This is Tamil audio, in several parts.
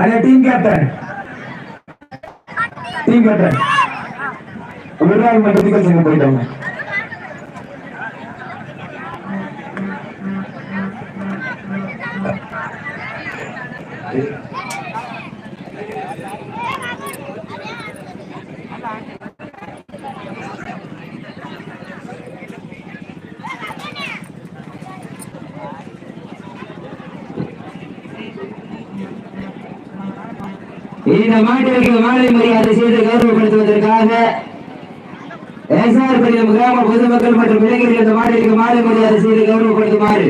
அந்த டீம் கேப்டன் டீம் கேப்டன் விருதாள் மன்றத்துக்கு சென்று போயிட்டாங்க இந்த மாட்டிற்கு மாலை மரியாதை செய்து கௌரவப்படுத்துவதற்காக எஸ்ஆர் பள்ளியம் கிராம பொதுமக்கள் மற்றும் இளைஞர்கள் இந்த மாட்டிற்கு மாலை மரியாதை செய்து கௌரவப்படுத்துமாறு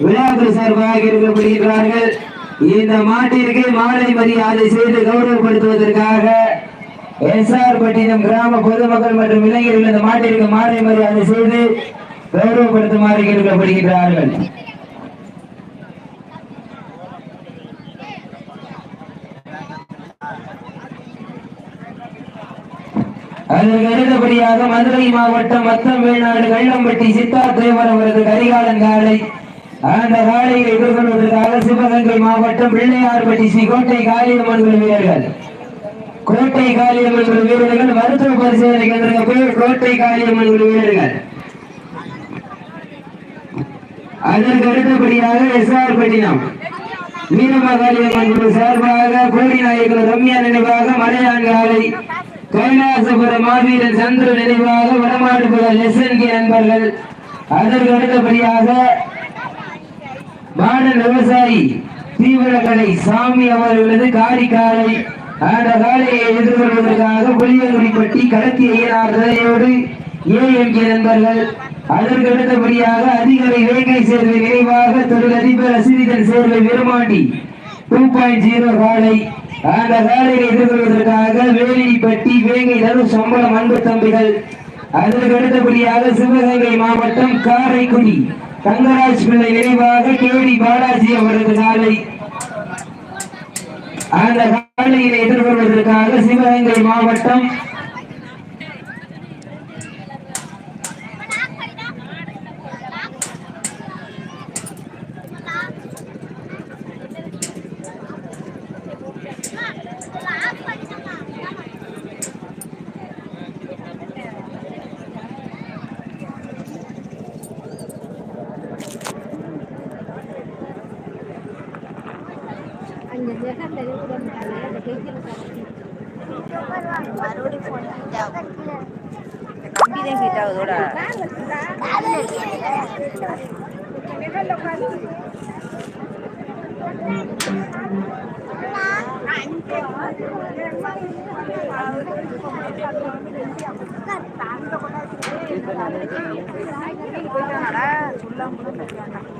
விழாக்கள் சார்பாக இருக்கப்படுகிறார்கள் இந்த மாட்டிற்கு மாலை மரியாதை செய்து கௌரவப்படுத்துவதற்காக எஸ்ஆர் பட்டினம் கிராம பொதுமக்கள் மற்றும் இளைஞர்கள் இந்த மாட்டிற்கு மாலை மரியாதை செய்து கௌரவப்படுத்துமாறு கேட்கப்படுகிறார்கள் அதற்கு அடுத்தபடியாக மதுரை மாவட்டம் மத்தம் வேணாடு கள்ளம்பட்டி சித்தார் தேவர் அவரது கரிகாலன் காலை. அந்த காலையை எதிர்கொள்வதற்காக சிவகங்கை மாவட்டம் பிள்ளையார்பட்டி ஸ்ரீ கோட்டை காளியம்மன் வீரர்கள். கோட்டை காளியம்மன் வீரர்கள் மருத்துவ பரிசோதனை கேந்திர பேர் கோட்டை காளியம்மன் வீரர்கள். அதற்கு அடுத்தபடியாக எஸ்ஆர் பட்டினம். மீனமகாளியம்மன் காளியம்மன் சார்பாக கோடி நாயகர் ரம்யா நினைவாக மலையான் காலை. கைலாசபுரம் மாவீரன் சந்திர நினைவாக வடமாடுபுர எஸ்என்கே நண்பர்கள் அதற்கு அடுத்தபடியாக மாடல் விவசாயி தீவிரக்கடை சாமி அவர்களது காரிக்காலை அந்த காலையை எதிர்கொள்வதற்காக புளியங்குடிப்பட்டி கடத்தி ஐயனார் துறையோடு ஏஎம்கே நண்பர்கள். அதற்கு அடுத்தபடியாக அதிகாரி வேங்கை சேர்வை நினைவாக தொழில் அதிபர் அசிரிதன் Servai Virumandi two point zero காலை அந்த காலையை எதிர்கொள்வதற்காக வேலிப்பட்டி வேங்கை தரு சம்பளம் அன்பு தம்பிகள். அதற்கு அடுத்தபடியாக சிவகங்கை மாவட்டம் காரைக்குடி. தங்கராஜ் பிள்ளை நினைவாக கேடி பாலாஜி அவரது காலை அந்த காலையை எதிர்கொள்வதற்காக சிவகங்கை மாவட்டம் கம்பி தான் சொல்லாம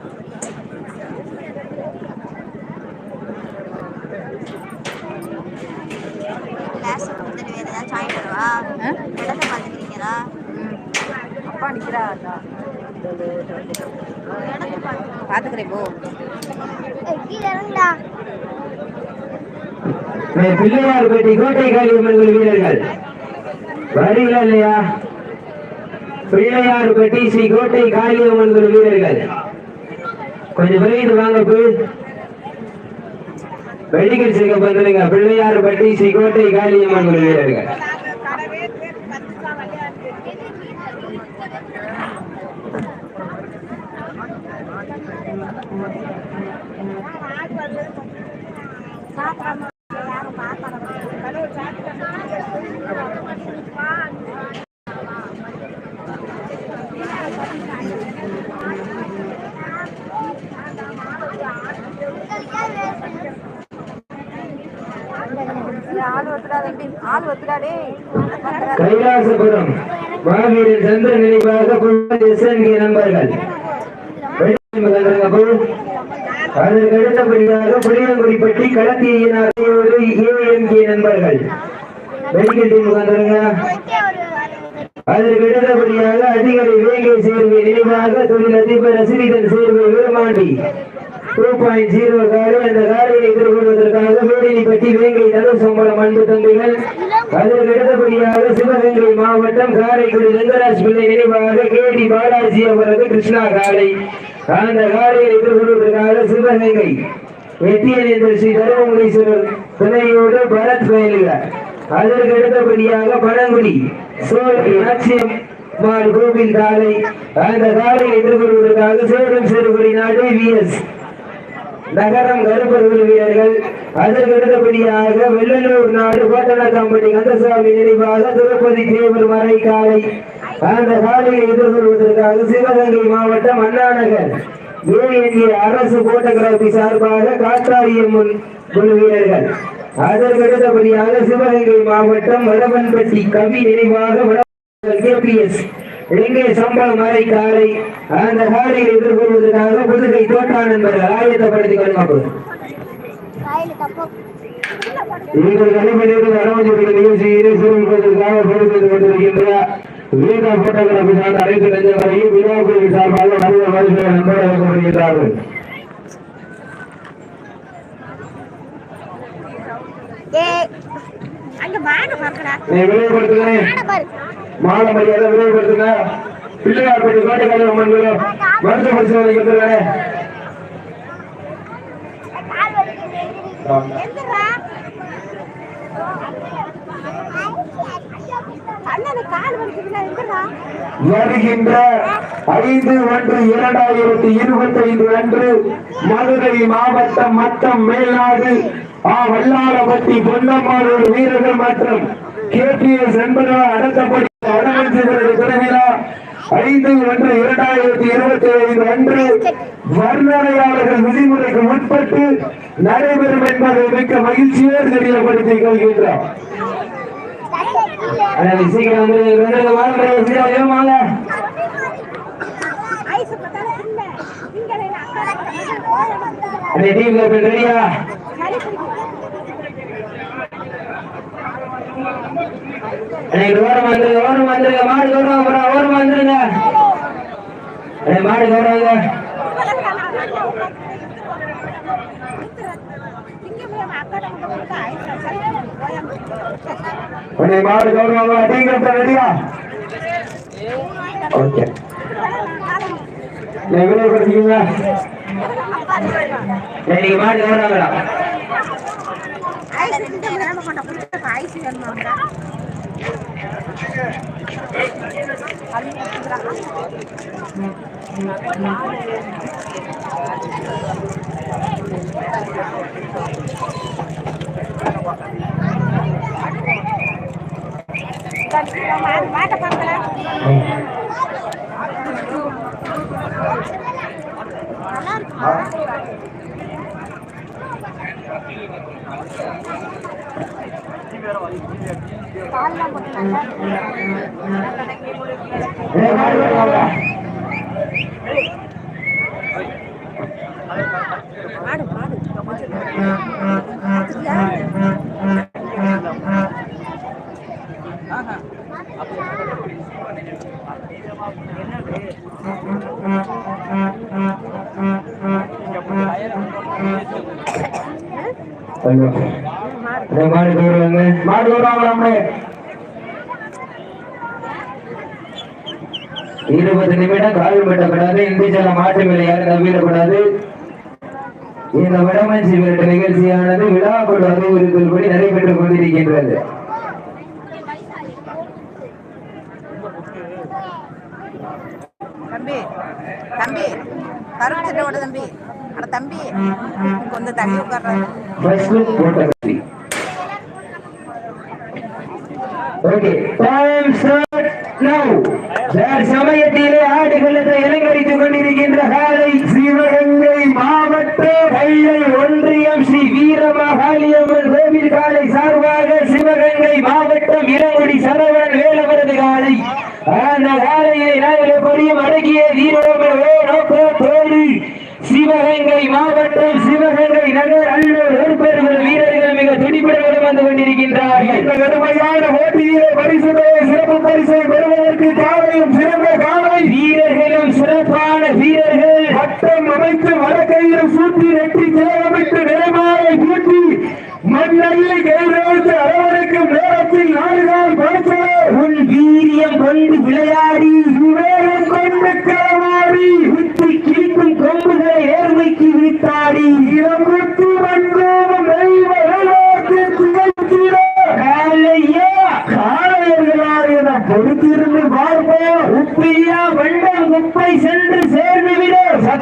இறங்குடா பிள்ளையார்பட்டி கோட்டை காளியம்மன் குழு வீரர்கள். வரீங்களா இல்லையா? பிள்ளையார்பட்டி ஸ்ரீ கோட்டை காளியம்மன் குழு வீரர்கள். கொஞ்சம் விரைந்து வாங்க போய். செக்கப் வந்துருங்க பிள்ளையார்பட்டி ஸ்ரீ கோட்டை காளியம்மன் குழு வீரர்கள். கைலாசபுரம் மாவீரன் சந்திர நினைவாக எஸ்என்கே நண்பர்கள். அதற்கு அடுத்தபடியாக புளியங்குடிப்பட்டி களத்தியோடு ஏஎம்கே நண்பர்கள். மெடிக்கல் டீம் வந்துருங்க அதற்கு அடுத்தபடியாக அதிகாரி வேங்கை சேர்வை நினைவாக தொழில் அதிபர் அசிரிதன் Servai Veeramandi two point zero எதிர்கொள்வதற்காக வேங்கை சம்பளம் அன்பு தம்பிகள். அதற்கு சிவகங்கை மாவட்டம் காரைக்குடி ரங்கராஜ் பிள்ளை நினைவாக கேடி பாலாஜி அவரது கிருஷ்ணா காலை அந்த காலையை எதிர்கொள்வதற்காக சிவகங்கை எத்தியனேந்திர ஸ்ரீ தருமபுரீஸ்வரர் துணையோடு பரத் கோயில்கள் அதற்கு அடுத்தபடியாக பழங்குடி சோழி நாச்சியம்மாள் கோவில் காலை அந்த காலை எதிர்கொள்வதற்காக சேலம் சிறுகுடி நாடு விஎஸ் நகரம் கருப்பர்கள் வீரர்கள் அதற்கு அடுத்தபடியாக வெள்ளலூர் நாடு கோட்டன கம்பெனி கந்தசாமி நினைவாக திருப்பதி தேவர் மறை காலை அந்த காலையை எதிர்கொள்வதற்காக சிவகங்கை மாவட்டம் அண்ணாநகர். ஏஎன்ஏ அரசு போட்டோகிராபி சார்பாக காத்தாரியம்மன் குழு வீரர்கள். அதற்கு அடுத்தபடியாக சிவகங்கை மாவட்டம் வடவன்பட்டி கவி நினைவாக வட கேபிஎஸ் இலங்கை சம்பளம் மறை காலை அந்த காலையை எதிர்கொள்வதற்காக புதுகை தோட்டான் என்பவர்கள் ஆயத்தப்படுத்திக் கொள்ளுங்கள் நீங்கள் கலைமணியோடு அனுமதிப்பட்ட நிகழ்ச்சியிலே சிறப்பிப்பதற்காக பொறுப்பேற்று கொண்டிருக்கின்ற வீரா போட்டோகிராபி சார்ந்த அனைத்து நெஞ்சங்களையும் விழாக்குழு சார்பாக நல்ல மனுஷன் நண்பர் வழங்கப்படுகின்றார்கள். ஏ அங்க மாலை மரியாதை விளைவுபடுத்துங்க பிள்ளையார்பட்டி மருத்துவ பரிசோதனை எந்திரா வருகின்ற ஐந்து ஒன்று இரண்டாயிரத்தி இருபத்தி ஐந்து அன்று மதுரை மாவட்டம் மட்டம் மேல்நாடு ஆ வல்லாரப்பட்டி பொன்னம்மாளூர் வீரர்கள் மற்றும் கேபிஎஸ் என்பதால் திருவிழா ஐந்து ஒன்று இரண்டாயிரத்தி இருபத்தி ஐந்து அன்று வர்ணனையாளர்கள் விதிமுறைக்கு உட்பட்டு நடைபெறும் என்பதை மிக்க மகிழ்ச்சியோடு தெரியப்படுத்திக் கொள்கின்றோம். அண்ணா, சீக்கிரம் வந்து ரெண்டு வாங்க சீக்கிரம் வாங்க ஐஸ் பத்தால இல்ல இங்க அக்கா அண்ணே டீம் கேப்டன் ரெடியா அண்ணே இங்க ஓரம் வந்துருங்க ஓரம் வந்துருங்க மாடு கௌரவம் போறா ஓரம் வந்துருங்க. மாடு கௌரவங்க உன்னை மாடு கௌரவமா அப்படிங்கிறத ரெடியா? ஓகே. மாடு கௌரவங்களா மாட்டை பார்க்கலாம் நல்லா இருக்குமா பால்லாம் போட்டு நல்லா இருபது நிமிடம் கால் வெட்டப்படாது இந்திஜல மாற்று விளையாட நம்பிடப்படாது இந்த வடமஞ்சி விரட்டு நிகழ்ச்சியானது விழாக்குழு அறிவுறுத்தல்படி நடைபெற்றுக் கொண்டிருக்கின்றது. தம்பி தம்பி கருப்பு சட்டையோட தம்பி. அட தம்பி கொஞ்சம் தள்ளி உட்கார்றாங்க first photography okay time start now சமயத்திலே ஆடுகளத்தை இலங்கரித்துக் கொண்டிருக்கின்ற காலை சிவகங்கை மாவட்ட கைலை ஒன்றியம் ஸ்ரீ வீரமகாளியம்மன் கோவில் காலை சார்பாக சிவகங்கை மாவட்டம் இளங்குடி சரவணன் வேலவரது காலை. அந்த காலையை நாங்கள் எப்படியும் அடக்கிய வீரோமே நோக்கத்தோடு சிவகங்கை மாவட்டம் சிவகங்கை நகர் அல்லூர் நெற்பெருவர் வீரர்கள் மிக துடிப்புடன் வந்து கொண்டிருக்கின்றார்கள். இந்த கடுமையான போட்டியிலே பரிசு பரிசை பெறுவதற்கு காலையும் சிறந்த காலை. வீரர்களும் சிறப்பான வீரர்கள். வட்டம் அமைத்து வடக்கையில் சூட்டி நெட்டி கிளம்பிட்டு நிலமாலை பூட்டி மண்ணையில் கைரோத்து அரவணைக்கும் நேரத்தில் நாடுகால் படுத்தவே உன் வீரியம் கொண்டு விளையாடி விவேகம் கொண்டு களமாடி குத்தி கிழிக்கும் கொம்புகளை ஏர்மைக்கு விட்டாடி. இளம்புத்து வரம்பில்லா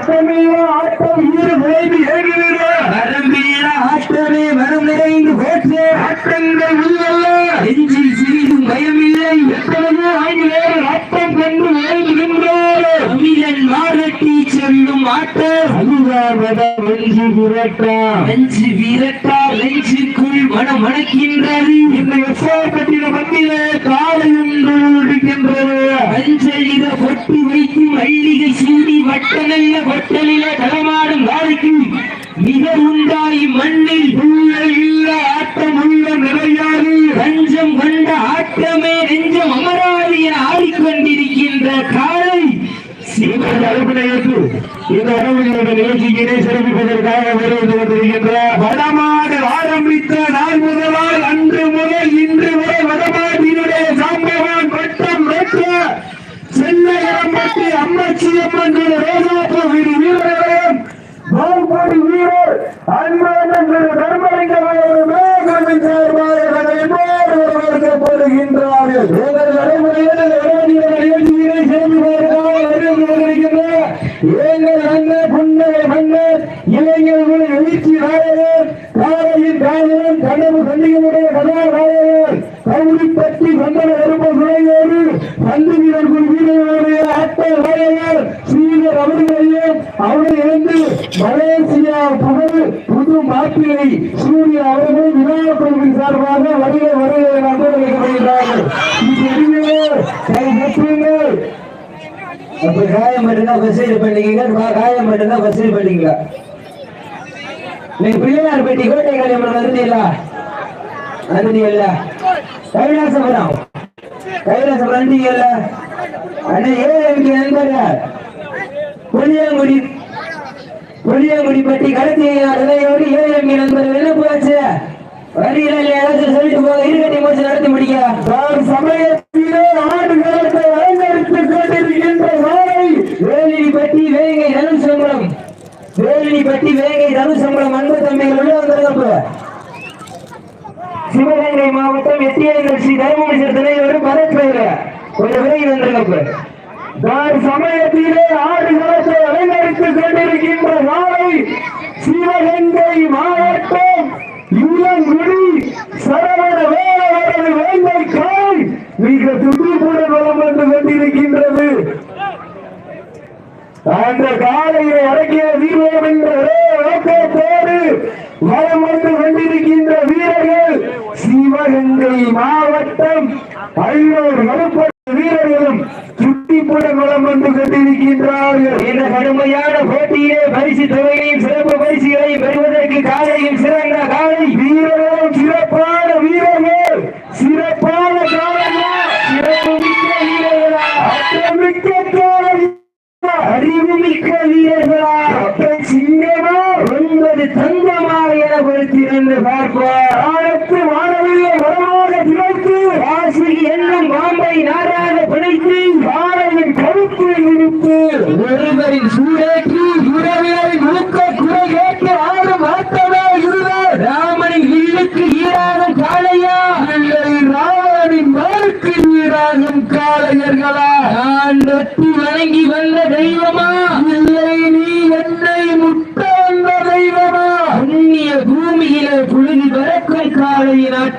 That's me we are from here. to மதம் வெஞ்சி விரட்டாம் நெஞ்சு வீரட்டா நெஞ்சுக்குள் மனம் மணக்கின்றது இந்த எஸ்ஆர் கட்டிட மத்தியிலே காலை ஒன்று இருக்கின்றது மஞ்சள் இத பொட்டி வைத்து மல்லிகை சூடி வட்டநல்ல கொட்டலில களமாடும் வாழைக்கு மிக உண்டாய் மண்ணில் உள்ள இல்ல ஆட்டம் உள்ள நிறையாது. பஞ்சம் கொண்ட ஆட்டமே நெஞ்சம் அமராது என ஆடிக்கொண்டிருக்கின்ற காலை இந்த அழைப்பினையேற்று இந்த உணவுகளுடைய நிகழ்ச்சியினை சிறப்பிப்பதற்காக வருவது கொண்டிருக்கின்ற வடமாடு ஆரம்பித்த நாள் முதலால் அன்று முதல் இன்று வரை வடமாட்டினுடைய சாம்பவான் பட்டம் பெற்ற அம்மச்சி அம்மன் வீடு வீரர் அன்பு தர்மலிங்கமே சார்பாக வசூல் பண்ணிக்கங்க காயம் மட்டும்தான் வசூல் பண்ணிக்கங்க நீங்க பிள்ளையார் பெட்டி கோட்டை கல்யாணம் வந்துட்டீங்களா? வந்துட்டீங்கல்ல. கைலாசபுரம். கைலாசபுரம் வந்துட்டீங்கல்ல. அண்ணா ஏழு நண்பர்கள். புளியங்குடி புளியங்குடி பட்டி கடத்தியோடு ஏழு ஏழு நண்பர்கள் என்ன போச்சு? வரியில ஏதாச்சும் சொல்லிட்டு போக இருக்கட்டி போச்சு நடத்தி முடிக்க நான் சமயத்திலே ஆடுகளத்தை அலங்கரித்துக் கொண்டிருக்கின்ற நாளை வேலினி பட்டி வேங்கை தனுசம்பளம். வேலினி பட்டி வேங்கை தனுசம்பளம். அன்பு தம்பிகள் உள்ள வந்திருக்கப்ப சிவகங்கை மாவட்டம் எட்டியங்கள் ஸ்ரீ தர்மபுரி துணையோடு பரத்வேல கொஞ்சம் விலகி வந்திருக்கப்ப தார் சமயத்திலே ஆறு காலத்தை அலங்கரித்துக் கொண்டிருக்கின்ற நாளை சிவகங்கை மாவட்டம் இளங்குடி சரவண வேலவரது வேங்கை கால் மிக துடிப்புடன் வளம் வந்து கொண்டிருக்கின்றது. அந்த காலையை அடக்கிய வீரம் என்ற ஒரே நோக்கத்தோடு வலம் வந்து கொண்டிருக்கின்ற வீரர்கள் சிவகங்கை மாவட்டம் அள்ளூர் வலுப்பட்ட வீரர்களும் சுட்டிப்புடன் வளம் வந்து கொண்டிருக்கின்றார்கள். இந்த கடுமையான போட்டியிலே பரிசு தொகையையும்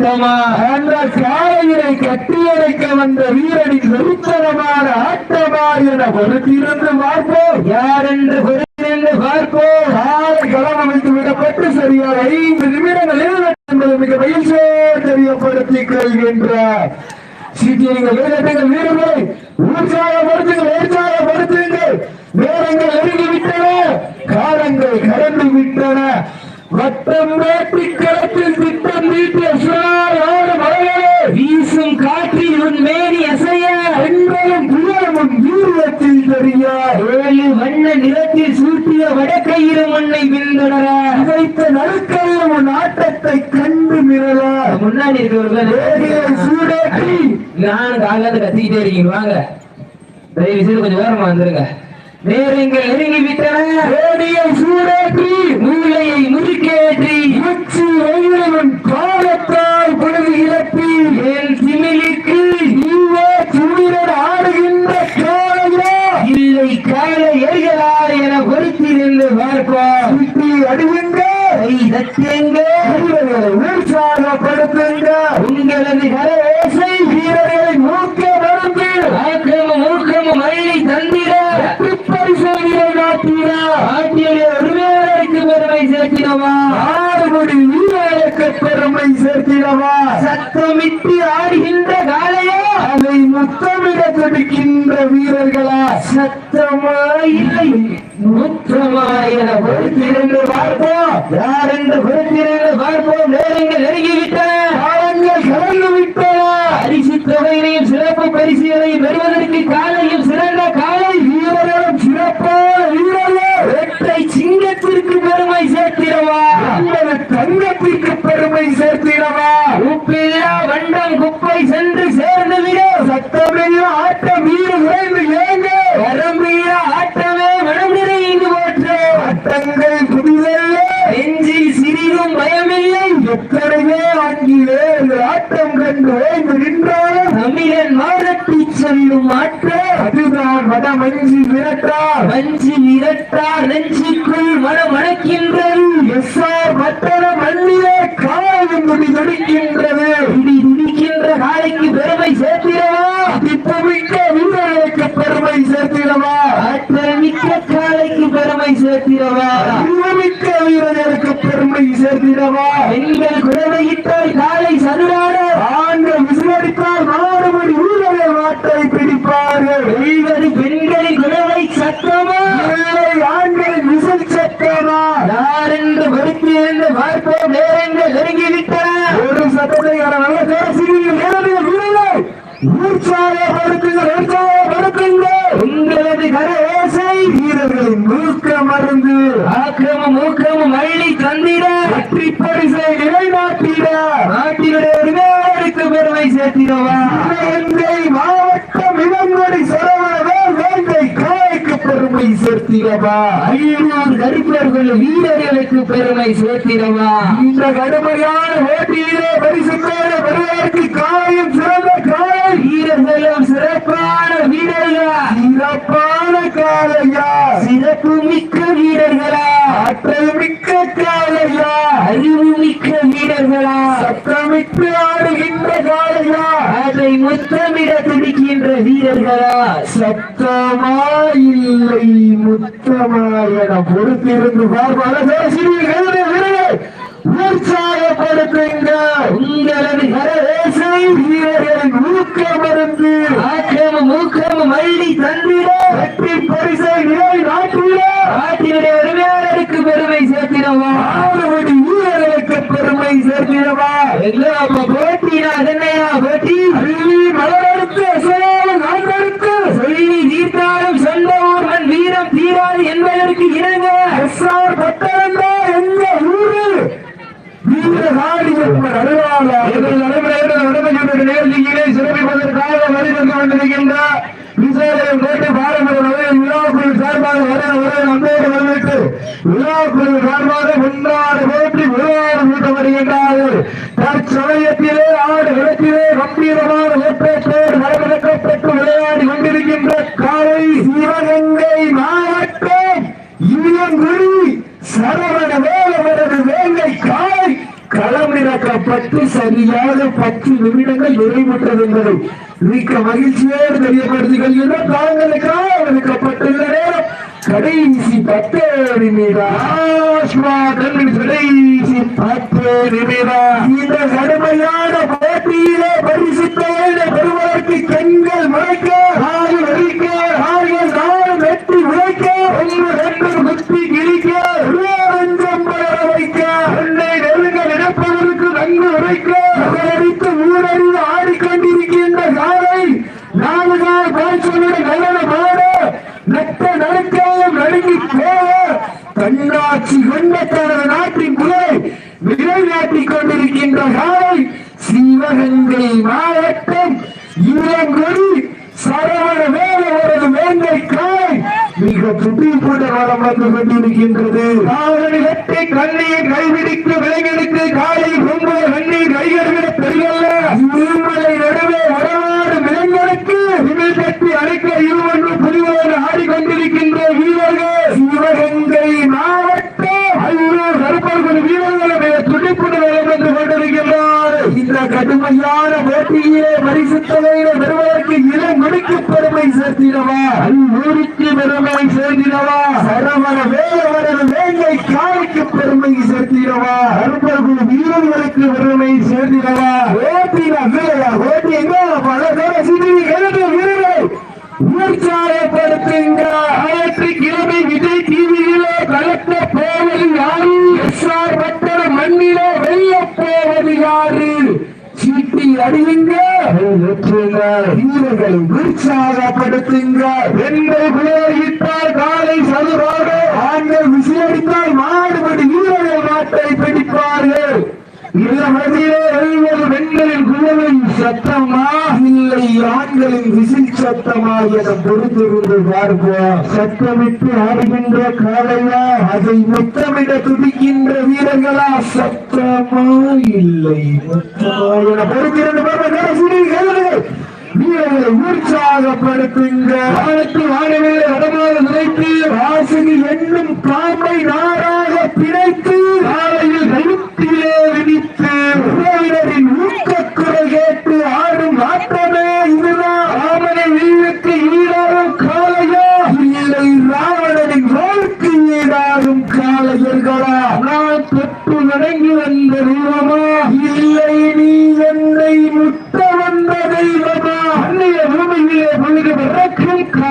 ஆட்டமாக ஆட்டமா அந்த காளையரை கட்டியடைக்க வந்த வீரனின் வெறித்தனமான ஆட்டமா என பொறுத்திருந்து பார்ப்போம். யார் என்று பொறுத்திருந்து பார்ப்போம் காலை களம் அமைத்து விடப்பட்டு சரியாக ஐந்து நிமிடங்களில் என்பது மிக மகிழ்ச்சியோடு தெரியப்படுத்திக் கொள்கின்றார் சீக்கிரங்கள் வீரர்கள் வீரர்களை உற்சாகப்படுத்துங்கள் உற்சாகப்படுத்துங்கள் நேரங்கள் நெருங்கி விட்டன காலங்கள் கடந்து விட்டன வட்டம் வேட்டி களத்தில் திட்டம் நீட்டிய சுழலாடு மலைகளே வீசும் காற்றில் உன் மேனி அசைய பெண்களும் புயலும் வீரத்தில் தெரிய ஏழு வண்ண நிறத்தில் சூட்டிய வடக்கயிறு மண்ணை பின்தொடர இதைத்த நடுக்கையும் உன் ஆட்டத்தை கண்டு மிரள வேதியை இருக்கிறவர்கள் நானும் காலையில கத்திக்கிட்டே இருக்கீங்க வாங்க. தயவு செய்து கொஞ்சம் வேகமா வந்துருங்க. நேரங்கள் நெருங்கி விட்டன. வேதியை சூடேற்றி மூளையை முறுக்கேற்றி. உச்சி வெயிலும் காலத்தால் பொழுது இழப்பி என் திமிலுக்கு நீவே சுழிரன் ஆடுகின்ற காலையா இல்லை கால எரிகளா என பொறுத்திருந்த கை தட்டுங்க வீரர்களை உற்சாகப்படுத்துங்க உங்களது கரவேசை வீரர்களை ஊக்க மருந்து ஆக்கிரம மூக்கம மழை தந்திர பரிசோதனை ஆட்டியுடைய உரிமையாளருக்கு பெருமை சேர்த்தினவா ஆறுபடி வீரர்களுக்கு பெருமை சேர்த்திடவா சத்தமிட்டு ஆடுகின்ற காளையா? அதை முத்தமிட துடிக்கின்ற வீரர்களா? சத்தமா இல்லை. முற்றமாய் என பொறுத்திருந்து பார்ப்போம். யார் என்று பொறுத்திருந்து பார்ப்போம். நேரங்கள் நெருங்கிவிட்டன. காலங்கள் கடந்து விட்டன. பரிசு தொகையினையும் சிறப்பு பரிசுகளையும் பெறுவதற்கு காலையும் சிறந்த காலை வீரர்களும் சிறப்பான வீரர்கள் வெற்றை சிங்கத்திற்கு பெருமை சேர்த்திடவா என்பது தங்கத்திற்கு பெருமை சேர்த்திடவா? உப்பில்லா வண்டம் குப்பை சென்று சேர்ந்து விட. சத்தமில்ல ஆட்டம் வீர விரைந்து ஏங்க ஆட்டமே அங்கிலே இது ஆட்டம் கண்டு ஓய்ந்து நின்றாலும் தமிழன் மாறட்டி சொல்லும் ஆட்டம். அதுதான் வடமஞ்சி விரட்டா மஞ்சு விரட்டார் நெஞ்சுக்குள் மனம் அணைக்கின்றது எஸ்ஆர் பட்டண மண்ணிலே காயம் துடி துடிக்கின்றது துடி துடிக்கின்ற காலைக்கு பெருமை சேர்த்திடவா திட்டமிக்க வீரர்களுக்கு பெருமை சேர்த்திடவா ஆற்றல் மிக்க காலைக்கு பெருமை சேர்த்திடவா அறிவுமிக்க வீரர்களுக்கு பெருமை சேர்த்திடவா பெண்கள் குழந்தையிட்டால் காலை சதுராட ஆண்கள் விசிலடித்தால் மாறுபடி வீரர்கள் நாட்டை பிடிப்பார்கள் வெல்வது பெண்களின் குழந்தை சத்தமா இல்லை ஆண்களின் விசில் சட்டமா யார் என்று பொறுத்திருந்து பார்ப்போம் நேரங்கள் நெருங்கிவிட்டன ஒரு சட்டத்தை நல்ல பேசுகிறீர்கள் நேரடியாக வீரர்கள் உற்சாகப்படுத்துங்கள் உற்சாகப்படுத்துங்கள் உங்களது கரவேசை வீரர்களின் மூக்க மருந்து ஆக்கிரம மூக்கிரமம் அள்ளி தந்திட வெற்றி பரிசை நிலைநாட்டிட நாட்டினுடைய உரிமையாளருக்கு பெருமை சேர்த்திடவா சிவகங்கை மாவட்டம் இளங்கொடி சரவணவே வேங்கை காய்க்கு பெருமை சேர்த்திடவா ஐநூறு கருப்பர்கள் வீரர்களுக்கு பெருமை சேர்த்திடவா இந்த கடுமையான போட்டியிலே பரிசு பெற காயம் சிறந்த காயம் வீரர்களும் சிறப்பான வீரர்களா சிறப்பான காலையா சிறப்பு மிக்க வீரர்களா ஆற்றல் மிக்க காலையா அறிவு மிக்க வீரர்களா சத்தமிக்க முத்தமிட துடிக்கின்ற வீரர்களா சத்தமா இல்லை முத்தமா என பொறுத்திருந்து உற்சாகப்படுத்துங்க. உங்களது கரவேசை வீரர்களின் ஊக்கமருந்து ஆக்கிரம மூக்கிரம மள்ளி தந்திட வெற்றி பரிசை நிலை நாட்டிட. நாட்டினுடைய உரிமையாளருக்கு பெருமை சேர்த்திடவா? ஆறுபடி வீரர்களுக்கு பெருமை சேர்த்திடவா? எல்லாம் போட்டினா அருளாளா எங்கள் நடைமுறையில் நடந்துகின்ற சிறப்பிப்பதற்காக வருகின்ற கொண்டிருக்கின்ற விசேஷம் கேட்டு பாரம்பரிய விழாக்குழு சார்பாக வர வர நம்பேறு வரவேற்று விழாக்குழு சார்பாக முன்னாடு போற்றி விளையாடு மீட்டு வருகின்றார்கள் தற்சமயத்திலே ஆடு விளக்கிலே கம்பீரமான ஓட்டத்தோடு வரவிறக்கப்பட்டு விளையாடி கொண்டிருக்கின்ற காலை சிவகங்கை மாவட்டம் இயங்குடி சரவண வேலவரது வேங்கை காய் களமிறக்கப்பட்டு சரியாக பத்து நிமிடங்கள் நிறைவுற்றது என்பதை மிக்க மகிழ்ச்சியோடு தெரியப்படுத்திக் கொள்கிறோம் தாங்களுக்காக ஒதுக்கப்பட்டுள்ள நேரம் கடைசி பத்து நிமிடம். கடைசி பத்து நிமிடம். இந்த கடுமையான போட்டியிலே பரிசு தொகையை பெறுவதற்கு கண்கள் முளைக்க நடந்து கொண்டிருக்கின்றது காவலன் வெற்றி கண்ணீர் கைவிடித்து விலங்கெடுத்து காலில் கொம்பு கண்ணீர் கையெழுவிட தெரியல்ல நீர்மலை நடுவே வரலாறு விலங்கெடுத்து விமிழ் கட்டி அழைக்க இருவன்று புரிவோடு ஆடிக்கொண்டிருக்கின்ற வீரர்கள். சிவகங்கை மாவட்ட அல்லூர் நடுப்பர்கள் வீரர்களை துடிப்புடன் நடந்து கொண்டிருக்கின்றார். இந்த கடுமையான போட்டியிலே பரிசுத்தலையில சேர்த்திடவா ஊருக்கு பெருமை சேர்த்திடவா சரவண வேலவரது வேங்கை காலைக்கு பெருமை சேர்த்திடவா அருப்பகுழு வீரர்களுக்கு பெருமை சேர்த்திடவா ஓட்டினா வீரரா ஓட்டி எங்க? பல பேர சிதி எழுது வீரர்கள் உற்சாகப்படுத்துங்க ஆயிரத்தி கிழமை விஜய் டிவியிலே கலக்க போவது யாரு? எஸ் பட்டர மண்ணிலே வெல்ல போவது யாரு? வெற்றுங்க வீரர்களை உற்சாகப்படுத்துங்க பெண்கள் விளையாடிட்டால் காலை சதுராக. ஆண்கள் விசிலடித்தால் மாடுபடி வீரர்கள் நாட்டை பிடிப்பார்கள். இந்த மதியிலே எழுவது பெண்களின் குழுவை சத்தமா? இல்லை ஆண்களின் விசில் சத்தமாக என பொறுத்திருந்து பார்ப்போம் சத்தமிட்டு ஆடுகின்ற காலையா அதை முத்தமிட துடிக்கின்ற வீரர்களா? சத்தமா? இல்லை முத்தமா என பொறுத்திருந்து பார்ப்போம் வீரர்களை உற்சாகப்படுத்துங்க வானத்து வடமாக நினைத்து வாசகி என்னும் பாம்பை நாராக பிணைத்து காலையில் கழுத்திலே விதித்து உறவினரின் ஊக்கக்குறை கேட்டு ஆடும் ஆற்றமே காலையர்களா தொற்று நடங்கி வந்த தெய்வமா இல்லை நீ என்னை முத்த வந்த தெய்வமா? அன்னைய பூமியிலே பொழுது பிறக்கும்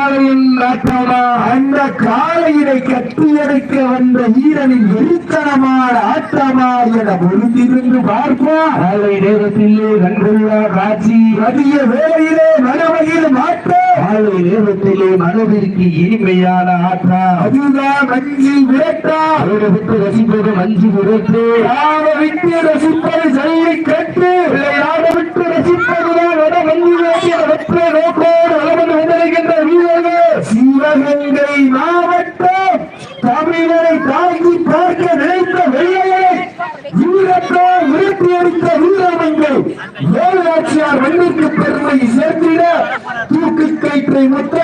காலையின் நாட்டமா அந்த காலையினை கட்டியடைக்க வந்த வீரனின் வெறித்தனமான ஆட்டமா என பொழுதிருந்து பார்ப்போம். காலை நேரத்திலே கண்டுள்ள காட்சி. மதிய வேளையிலே மனமையில் மாற்ற காலை நேரத்திலே மனதிற்கு இனிமையான ஆற்றா. அதுதான் மஞ்சி விரட்டா. விட்டு ரசிப்பது மஞ்சு விரட்டு. விட்டு ரசிப்பது ஜல்லி கட்டு யார விட்டு ரசிப்பதுதான் மஞ்சு வெற்ற நோக்கோடு வளர்ந்து வந்திருக்கின்ற வீரர்கள் சிவகங்கை மாவட்டம் தமிழரை தாக்கி பார்க்க நினைத்த வெள்ளையை வீரத்தோ விரட்டி அடித்த வீரமங்கள் வேலுநாச்சியார் மண்ணுக்கு பெருமை சேர்த்திட தூக்கு கயிற்றை முத்தமிட்ட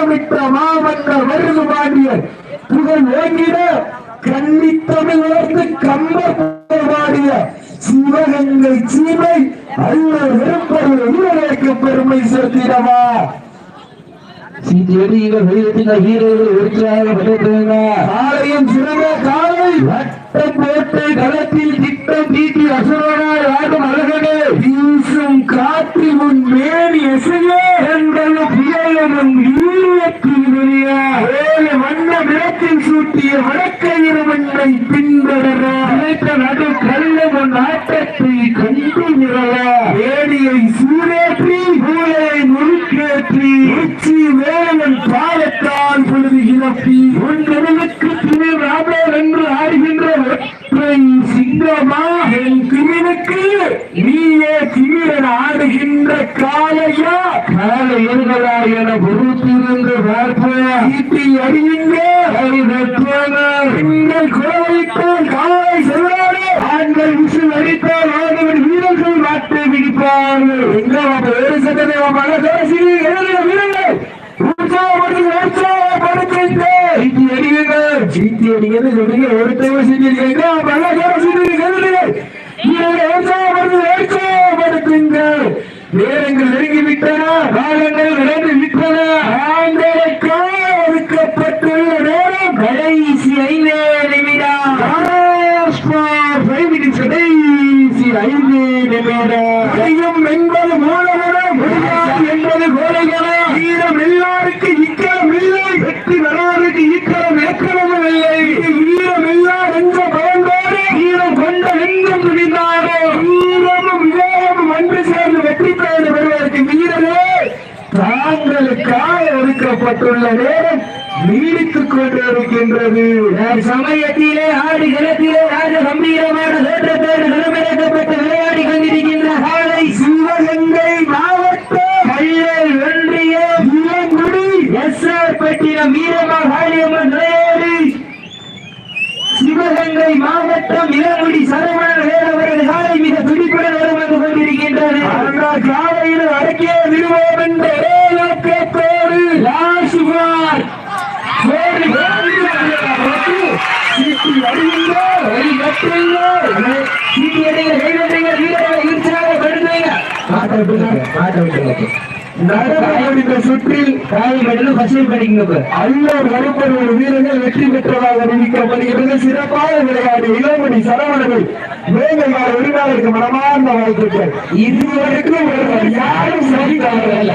சீட்டியடிகள் வீரத்தின வீரர்கள் உற்சாகப்படுத்துங்க காலையும் சிறந்த காலை. வட்டம் போட்டு களத்தில் திட்டம் தீட்டி அசுரனாய் ஆடும் அழகனே. வீசும் காற்றி முன் மேனி எசையே எங்கள் புயலும் ஈழத்தில் வெளிய ஏழு வண்ண விளக்கில் சூட்டிய வடக்கயிறு மண்ணை பின்தொடர. அனைத்த நடு கல்லும் உன் ஆட்டத்தை கண்டு விரல ஏடியை சூடேற்றி மூளையை முறுக்கேற்றி உச்சி பாலத்தால் இழப்பி உன் துணை ராமர் என்று ஆடுகின்ற ஒற்றை சிங்கமா? என் திமினுக்கு நீயே திமிரன் ஆடுகின்ற காலையா காலை எருகளா என பொறுத்திருந்து பார்ப்போம்? ஈட்டி அறியுங்க பெண்கள் குரவைத்தால் காலை ஆண்கள் விசில் அடித்தால் வீரர்கள் நாட்டை வீரர்கள்? உற்சாகப்படுத்துங்க அடிங்க சீட்டி அடிங்கன்னு சொல்றீங்க ஒரு தேவை செஞ்சிருக்கீங்க பல தேவை செஞ்சிருக்கீங்க உற்சாகப்படுத்தி உற்சாகப்படுத்துங்க நேரங்கள் நெருங்கி விட்டன காலங்கள் நடந்து விட்டன. ஆண்களுக்கு ஒதுக்கப்பட்டுள்ள நேரம் கடைசி ஐந்து நிமிடம். கடைசி ஐந்து நிமிடம். அதையும் என்பது மூலவரம் முடியாது என்பது கோடைகளம் வீரம் எல்லாருக்கு இக்கரம் இல்லை வெற்றி வராருக்கு இக்கரம் ஏக்கரமும் இல்லை இது வீரம் எல்லாம் என்ற பயன்பாடு வீரம் கொண்ட எங்கும் துணிந்தாரோ வீரமும் விவேகமும் ஒன்று சேர்ந்து வெற்றி பெயர் பெறுவதற்கு வீரரே நேரம் நீடித்துக் கொண்டிருக்கின்றது. சமயத்திலே ஆடு கிணத்திலே ராஜ கம்பீரமான தோற்றத்தோடு நிலமிறக்கப்பட்டு விளையாடி கொண்டிருக்கின்ற காலை சிவகங்கை மாவட்டம் கல்லல் ஒன்றிய இளங்குடி எஸ் ஆர் பட்டினம் வீரமா காளியம்மன் விளையாடி சிவகங்கை மாவட்டம் இளங்குடி சரவணன் வேறவரது காலை மிக துடிப்புடன் வரும் வந்து கொண்டிருக்கின்றது காலையில் அடக்கிய விடுவோம் என்ற சுற்றில் காயல்களில் பசுமை கிடைக்கிறது ஐநூறு வகுப்பொருள் வீரர்கள் வெற்றி பெற்றதாக அறிவிக்கப்படுகிறது சிறப்பாக விளையாடு இளமணி சரவணர்கள் வேங்கை உரிமையாளருக்கு மனமார்ந்த வாழ்த்துக்கள் இதுவரைக்கும் யாரும் சரி தவறல்ல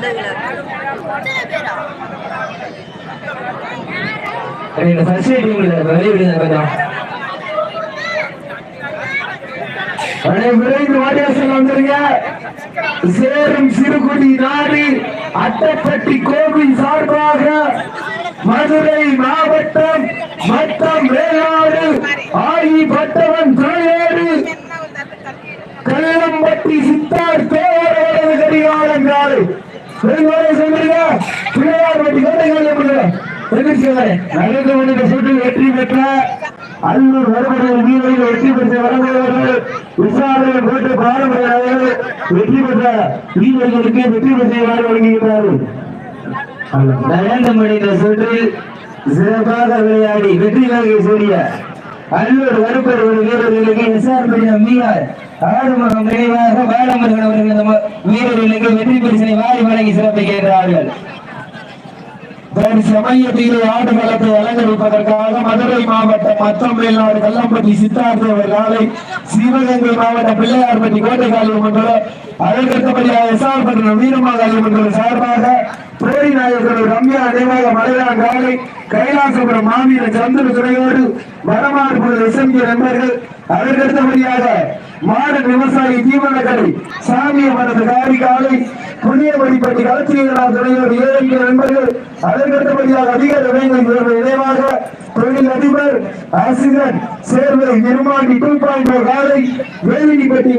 சேரும் சிறுகுடி நாடு அட்டப்பட்டி கோவில் சார்பாக மதுரை மாவட்டம் மட்டம் வேளாறு ஆயி பட்டவன் தலையோடு கள்ளம்பட்டி சித்தார் தேவரோட கடிகாரம் காலை பெருங்கோலை சொல்லுங்க பிள்ளையார்பட்டி வெற்றி பெற்ற அல்லூர் வருவர்கள் வீரர்கள் வெற்றி பெற்ற வரவர்கள் விசாரணை போட்டு பாரம்பரிய வெற்றி பெற்ற வீரர்களுக்கு வெற்றி பெற்றவாறு வழங்குகிறார்கள் நடந்து முடிந்த சுற்றில் சிறப்பாக விளையாடி வெற்றி வாகை சூடிய அல்லூர் வருப்பர் ஒரு வீரர்களுக்கு எஸ்ஆர்பி அம்மியார் ஆடுமுகம் நினைவாக வேளமுருகன் அவர்கள் வீரர்களுக்கு வெற்றி பரிசனை வாரி வழங்கி சிறப்பிக்கின்றார்கள் தன் சமயத்திலே ஆடுகளத்தை அலங்கரிப்பதற்காக மதுரை மாவட்டம் மத்தம் மேல்நாடு கல்லம்பட்டி சித்தார்த்தவர் ஆலை சிவகங்கை மாவட்ட பிள்ளையார்பட்டி கோட்டைக்காலியம் மண்டல அதற்கடுத்தபடியாக எஸ்ஆர்பட்டினம் வீரமாகாளியம் மண்டல சார்பாக போரி நாயகர் ரம்யா நினைவாக மலையாள காலை கைலாசபுரம் மாநில சந்திர துறையோடு வடமாறுபுரம் எஸ்எம்ஜி நண்பர்கள். அதற்கடுத்தபடியாக மாடு விவசாயி தீவனக்கடை சாமிய மரத்து காரி புதிய வழிபட்டு களத்திரியர்களால் துறையோடு ஏழு நண்பர்கள் அதற்கடுத்தபடியாக அதிக வேங்கை இணைவாக தொழில் அதிபர் ஆசிரியர் சேர்வை நிர்மாணி டூ பாயிண்ட் காலை வேலினிப்பட்டி